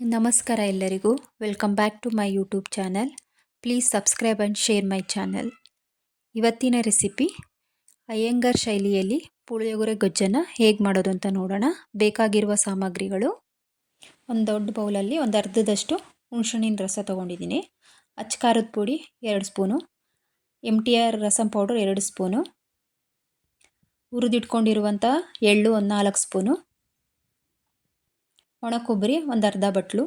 ನಮಸ್ಕಾರ ಎಲ್ಲರಿಗೂ. Welcome back to my YouTube channel please subscribe and share my channel ಇವತ್ತಿನ recipe Iyengar ಶೈಲಿಯಲ್ಲಿ ಪುಳಿಯೋಗರೆ ಗೊಜ್ಜನ್ನು ಹೇಗೆ ಮಾಡೋದು ಅಂತ ನೋಡೋಣ. ಬೇಕಾಗಿರುವ ಸಾಮಗ್ರಿಗಳು. ಒಂದು ದೊಡ್ಡ ಬೌಲಲ್ಲಿ ಒಂದು ಅರ್ಧದಷ್ಟು ಹುಣಸಣ್ಣಿನ ರಸ ತೊಗೊಂಡಿದ್ದೀನಿ. ಅಚ್ಕಾರದ ಪುಡಿ ಎರಡು spoon. M T R rasam powder ಎರಡು ಸ್ಪೂನು. ಹುರಿದಿಟ್ಕೊಂಡಿರುವಂಥ ಎಳ್ಳು ಒಂದು ನಾಲ್ಕು ಸ್ಪೂನು. ಒಣ ಕೊಬ್ಬರಿ, ಒಂದು ಅರ್ಧ ಬಟ್ಲು,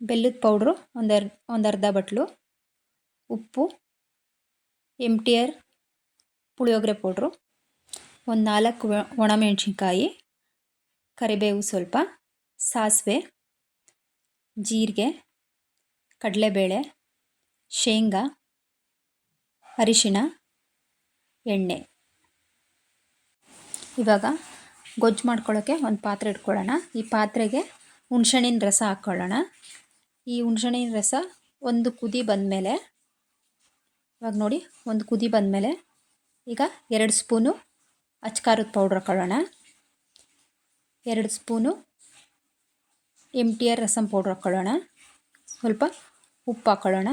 ಬೆಲ್ಲದ ಪೌಡ್ರು ಒಂದು ಅರ್, ಒಂದು ಬಟ್ಲು, ಉಪ್ಪು M T R puliyogare powder ಒಂದು ನಾಲ್ಕು ಒಣಮೆಣಸಿನ್ಕಾಯಿ ಕರಿಬೇವು ಸ್ವಲ್ಪ, ಸಾಸಿವೆ, ಜೀರಿಗೆ, ಕಡಲೆಬೇಳೆ, ಶೇಂಗಾ, ಅರಿಶಿಣ, ಎಣ್ಣೆ. ಇವಾಗ ಗೊಜ್ಜು ಮಾಡ್ಕೊಳ್ಳೋಕ್ಕೆ ಒಂದು ಪಾತ್ರೆ ಇಟ್ಕೊಳ್ಳೋಣ. ಈ ಪಾತ್ರೆಗೆ ಹುಣ್ಸೆಣ್ಣಿನ ರಸ ಹಾಕ್ಕೊಳ್ಳೋಣ. ಈ ಹುಣ್ಸೆಣ್ಣಿನ ರಸ ಒಂದು ಕುದಿ ಬಂದಮೇಲೆ, ಇವಾಗ ನೋಡಿ, ಒಂದು ಕುದಿ ಬಂದಮೇಲೆ ಈಗ ಎರಡು ಸ್ಪೂನು ಅಚ್ಕಾರದ ಪೌಡ್ರ್ ಹಾಕ್ಕೊಳ್ಳೋಣ. ಎರಡು spoon M T R rasam powder ಹಾಕ್ಕೊಳ್ಳೋಣ. ಸ್ವಲ್ಪ ಉಪ್ಪು ಹಾಕ್ಕೊಳ್ಳೋಣ.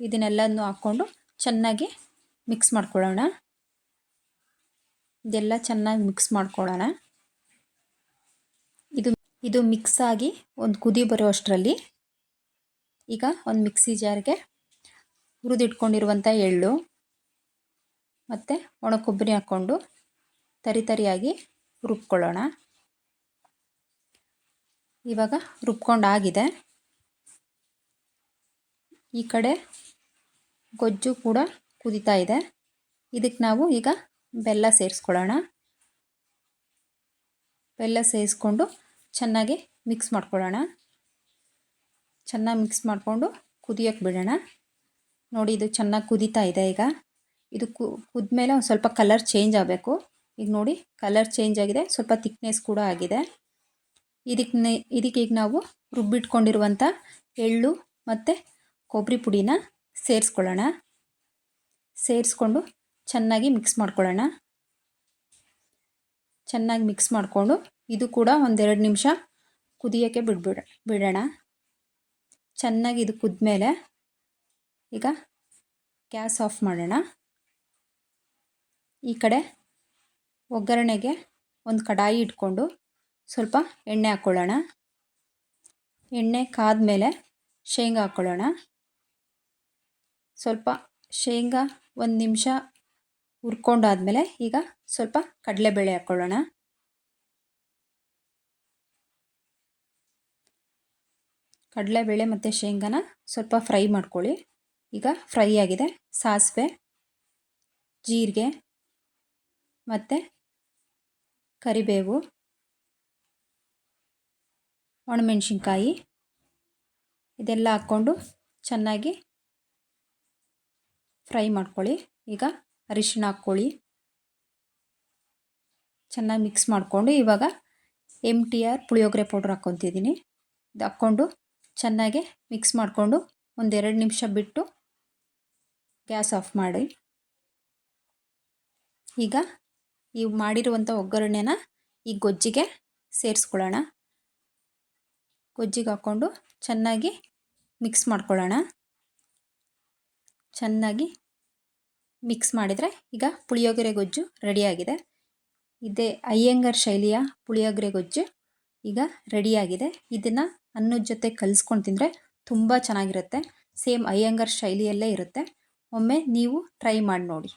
ಇದನ್ನೆಲ್ಲನೂ ಹಾಕ್ಕೊಂಡು ಚೆನ್ನಾಗಿ ಮಿಕ್ಸ್ ಮಾಡ್ಕೊಳ್ಳೋಣ. ಇದೆಲ್ಲ ಚೆನ್ನಾಗಿ ಮಿಕ್ಸ್ ಮಾಡ್ಕೊಳ್ಳೋಣ. ಇದು ಮಿಕ್ಸ್ ಆಗಿ ಒಂದು ಕುದಿ ಬರೋ ಅಷ್ಟರಲ್ಲಿ ಈಗ ಒಂದು ಮಿಕ್ಸಿ ಜಾರ್ಗೆ ಹುರಿದಿಟ್ಕೊಂಡಿರುವಂಥ ಎಳ್ಳು ಮತ್ತು ಒಣ ಕೊಬ್ಬರಿ ಹಾಕ್ಕೊಂಡು ತರಿ ತರಿಯಾಗಿ ರುಬ್ಕೊಳ್ಳೋಣ. ಇವಾಗ ರುಬ್ಕೊಂಡಾಗಿದೆ. ಈ ಕಡೆ ಗೊಜ್ಜು ಕೂಡ ಕುದಿತಾ ಇದೆ. ಇದಕ್ಕೆ ನಾವು ಈಗ ಬೆಲ್ಲ ಸೇರಿಸ್ಕೊಳ್ಳೋಣ. ಬೆಲ್ಲ ಸೇರಿಸ್ಕೊಂಡು ಚೆನ್ನಾಗಿ ಮಿಕ್ಸ್ ಮಾಡ್ಕೊಳ್ಳೋಣ. ಚೆನ್ನಾಗಿ ಮಿಕ್ಸ್ ಮಾಡಿಕೊಂಡು ಕುದಿಯೋಕ್ಕೆ ಬಿಡೋಣ. ನೋಡಿ ಇದು ಚೆನ್ನಾಗಿ ಕುದೀತಾ ಇದೆ ಈಗ. ಇದು ಕುದ್ಮೇಲೆ ಒಂದು ಸ್ವಲ್ಪ ಕಲರ್ ಚೇಂಜ್ ಆಗಬೇಕು. ಈಗ ನೋಡಿ ಕಲರ್ ಚೇಂಜ್ ಆಗಿದೆ. ಸ್ವಲ್ಪ ತಿಕ್ನೆಸ್ ಕೂಡ ಆಗಿದೆ. ಇದಕ್ಕೆ ಇದಕ್ಕೆ ಈಗ ನಾವು ರುಬ್ಬಿಟ್ಕೊಂಡಿರುವಂಥ ಎಳ್ಳು ಮತ್ತು ಕೊಬ್ಬರಿ ಪುಡಿನ ಸೇರಿಸ್ಕೊಳ್ಳೋಣ. ಸೇರಿಸ್ಕೊಂಡು ಚೆನ್ನಾಗಿ ಮಿಕ್ಸ್ ಮಾಡ್ಕೊಳ್ಳೋಣ. ಚೆನ್ನಾಗಿ ಮಿಕ್ಸ್ ಮಾಡಿಕೊಂಡು ಇದು ಕೂಡ ಒಂದೆರಡು ನಿಮಿಷ ಕುದಿಯೋಕ್ಕೆ ಬಿಡ್ಬಿಡ, ಬಿಡೋಣ. ಚೆನ್ನಾಗಿ ಇದು ಕುದ್ಮೇಲೆ ಈಗ ಗ್ಯಾಸ್ ಆಫ್ ಮಾಡೋಣ. ಈ ಕಡೆ ಒಗ್ಗರಣೆಗೆ ಒಂದು ಕಡಾಯಿ ಇಟ್ಕೊಂಡು ಸ್ವಲ್ಪ ಎಣ್ಣೆ ಹಾಕ್ಕೊಳ್ಳೋಣ ಎಣ್ಣೆ ಕಾದ್ಮೇಲೆ ಶೇಂಗಾ ಹಾಕ್ಕೊಳ್ಳೋಣ ಸ್ವಲ್ಪ ಶೇಂಗಾ ಒಂದು ನಿಮಿಷ ಹುರ್ಕೊಂಡಾದ್ಮೇಲೆ ಈಗ ಸ್ವಲ್ಪ ಕಡಲೆಬೇಳೆ ಹಾಕ್ಕೊಳ್ಳೋಣ. ಕಡಲೆಬೇಳೆ ಮತ್ತು ಶೇಂಗಾನ ಸ್ವಲ್ಪ ಫ್ರೈ ಮಾಡ್ಕೊಳ್ಳಿ. ಈಗ ಫ್ರೈ ಆಗಿದೆ. ಸಾಸಿವೆ, ಜೀರಿಗೆ ಮತ್ತು ಕರಿಬೇವು, ಒಣಮೆಣ್ಸಿನ್ಕಾಯಿ ಇದೆಲ್ಲ ಹಾಕ್ಕೊಂಡು ಚೆನ್ನಾಗಿ ಫ್ರೈ ಮಾಡ್ಕೊಳ್ಳಿ. ಈಗ ಅರಿಶಿಣ ಹಾಕ್ಕೊಳ್ಳಿ ಚೆನ್ನಾಗಿ ಮಿಕ್ಸ್ ಮಾಡಿಕೊಂಡು ಇವಾಗ M T R puliyogare powder ಹಾಕ್ಕೊತಿದ್ದೀನಿ. ಇದು ಹಾಕ್ಕೊಂಡು ಚೆನ್ನಾಗಿ ಮಿಕ್ಸ್ ಮಾಡಿಕೊಂಡು ಒಂದೆರಡು ನಿಮಿಷ ಬಿಟ್ಟು ಗ್ಯಾಸ್ ಆಫ್ ಮಾಡಿ. ಈಗ ಈ ಮಾಡಿರುವಂಥ ಒಗ್ಗರಣೆನ ಈ ಗೊಜ್ಜಿಗೆ ಸೇರಿಸ್ಕೊಳ್ಳೋಣ. ಗೊಜ್ಜಿಗೆ ಹಾಕ್ಕೊಂಡು ಚೆನ್ನಾಗಿ ಮಿಕ್ಸ್ ಮಾಡ್ಕೊಳ್ಳೋಣ. ಚೆನ್ನಾಗಿ ಮಿಕ್ಸ್ ಮಾಡಿದರೆ ಈಗ ಪುಳಿಯೋಗರೆ ಗೊಜ್ಜು ರೆಡಿಯಾಗಿದೆ ಇದೇ ಅಯ್ಯಂಗಾರ್ ಶೈಲಿಯ ಪುಳಿಯೋಗರೆ ಗೊಜ್ಜು ಈಗ ರೆಡಿಯಾಗಿದೆ ಇದನ್ನು ಅನ್ನದ ಜೊತೆ ಕಲಿಸ್ಕೊಂಡು ತಿಂದರೆ ತುಂಬ ಚೆನ್ನಾಗಿರುತ್ತೆ. ಸೇಮ್ ಅಯ್ಯಂಗಾರ್ ಶೈಲಿಯಲ್ಲೇ ಇರುತ್ತೆ. ಒಮ್ಮೆ ನೀವು ಟ್ರೈ ಮಾಡಿ ನೋಡಿ.